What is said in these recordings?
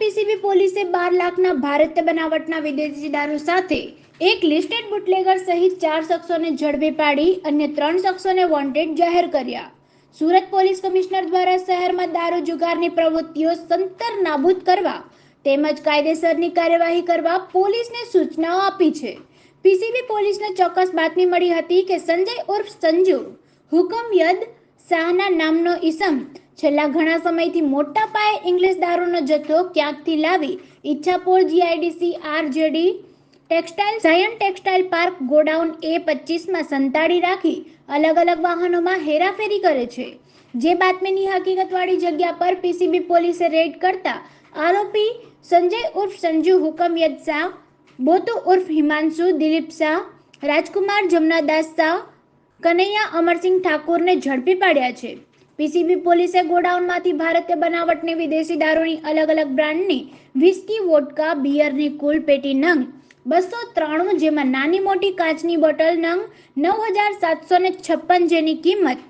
PCB પોલીસે બાર લાખના ભારતીય બનાવટના વિદેશી દારૂ સાથે એક લિસ્ટેડ બુટલેગર સહિત ચાર શખ્સોને ઝડપી પાડી અન્ય ત્રણ શખ્સોને વોન્ટેડ જાહેર કર્યા. સુરત પોલીસ કમિશનર દ્વારા શહેરમાં દારૂ જુગારની પ્રવૃત્તિઓ સંતર નાબૂદ કરવા તેમજ કાયદેસરની કાર્યવાહી કરવા પોલીસને સૂચનાઓ આપી છે. પીસીબી પોલીસને ચોક્કસ બાતમી મળી હતી કે સંજય ઉર્ફ સંજુ હુકમ યદ શાહના નામનો ઈસમ છેલ્લા ઘણા સમયથી મોટા પાયે ઇંગ્લિશ દારૂનો જથ્થો ક્યાંકથી લાવી Ichchhapor GIDC, RJD textile Sayan textile park, godown A પચીસમાં સંતાડી રાખી અલગ અલગ વાહનોમાં હેરાફેરી કરે છે. જે બાતમીની હકીકતવાળી જગ્યા પર પીસીબી પોલીસે રેડ કરતા આરોપી સંજય ઉર્ફ સંજુ હુકમ યદ શાહ, બોતુ ઉર્ફ હિમાંશુ દિલીપ શાહ, રાજકુમાર જમનાદાસ શાહ કનૈયા અમરસિંહ ઠાકુરને ઝડપી પાડ્યા છે. પીસીબી પોલીસે ગોડાઉનમાંથી ભારતીય બનાવટની વિદેશી દારૂની અલગ અલગ બ્રાન્ડની વિસ્કી, વોડકા, બિયરની કુલ પેટી નંગ, બસો ત્રાણું જેમાં નાની મોટી કાચની બોટલ નંગ, નવ હજાર સાતસો ને છપ્પન જેની કિંમત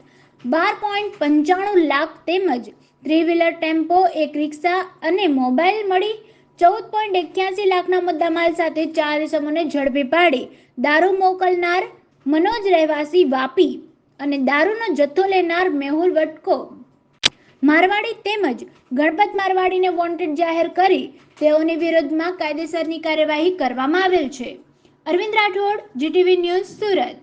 બાર પોઈન્ટ પંચાણું લાખ તેમજ થ્રી વ્હીલર ટેમ્પો, એક રિક્ષા અને મોબાઈલ મળી ચૌદ પોઈન્ટ એક્યાસી લાખના મુદ્દામાલ સાથે ચાર ઇસમોને ઝડપી પાડી. દારૂ મોકલનાર મનોજ રહેવાસી વાપી અને દારૂનો જથ્થો લેનાર મેહુલ વટકો. મારવાડી તેમજ ગણપત મારવાડીને વોન્ટેડ જાહેર કરી તેઓની વિરુદ્ધમાં કાયદેસરની કાર્યવાહી કરવામાં આવેલ છે. Arvind Rathod GTV news Surat.